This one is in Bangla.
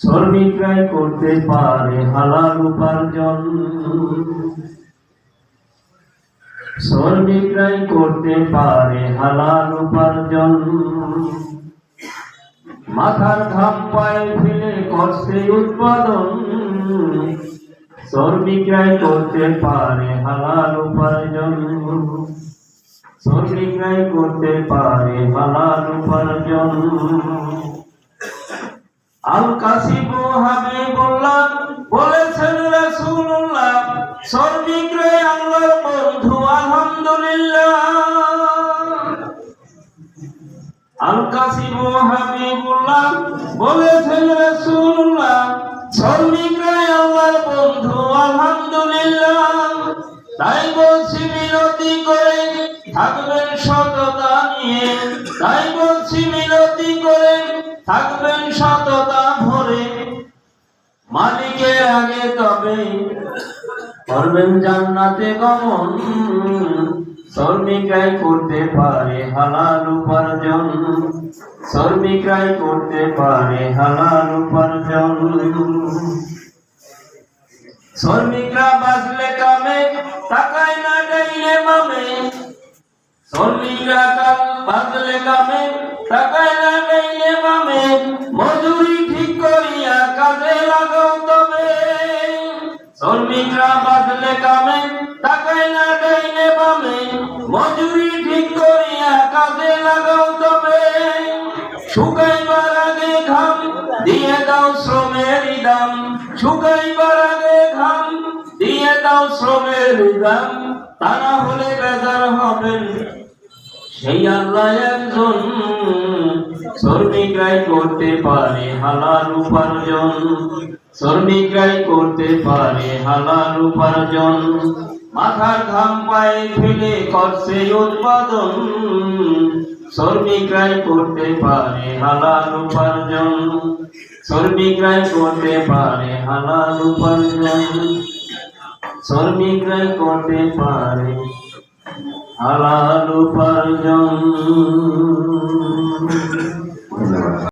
শ্রমিকরাই করতে পারে হালাল উপার্জন। শ্রমিকরাই করতে পারে হালাল উপার্জন। মাথার ঘাম পায়ে ফেলে করছে উৎপাদন। শ্রমিকরাই করতে পারে হালাল উপার্জন। শ্রমিকরাই করতে পারে হালাল উপার্জন। কাসিব হাবিবুল্লাহ বলেছেন রাসূলুল্লাহ শ্রমিকরাই আল্লাহর বন্ধু, আলহামদুলিল্লাহ। আল হাবিবুল্লাহ বলেছেন রাসূলুল্লাহ আল্লাহর বন্ধু, আলহামদুলিল্লাহ। তাই বলছি মিনতি করে থাকবেন সততা নিয়ে। তাই বলছি মিনতি করে থাকবেন সততা মালিকের আগে তবে করবেন জান্নাতে গমন। শ্রমিকরাই করতে পারে হালাল উপার্জন। শ্রমিকরাই করতে পারে হালাল উপার্জন। শ্রমিকরা বাজলে কামে টাকায় না গাইলে মামে শ্রমিকরা বাজলে কামে টাকায় না গাইলে শ্রমিকরা বাজলে কামে টাকায় না গাইলে মামে মজুরি ঠিক করিয়া কাজে লাগাও তবে। শুকাইবার আগে ঘাম, দিয়ে দাও শ্রমের দাম শুকাইবার আগে ঘাম, দিয়ে দাও শ্রমের দাম না হলে বেজার হবেন। সেই আল্লাহ একজন শ্রমিকরাই করতে পারে হালাল উপার্জন। শ্রমিকরাই করতে পারে হালাল উপার্জন। মাথার ঘাম পায়ে ফেলে করছে উৎপাদন। শ্রমিকরাই করতে পারে হালাল উপার্জন। শ্রমিকরাই করতে পারে হালাল উপার্জন। শ্রমিকরাই করতে পারে হালাল উপার্জন।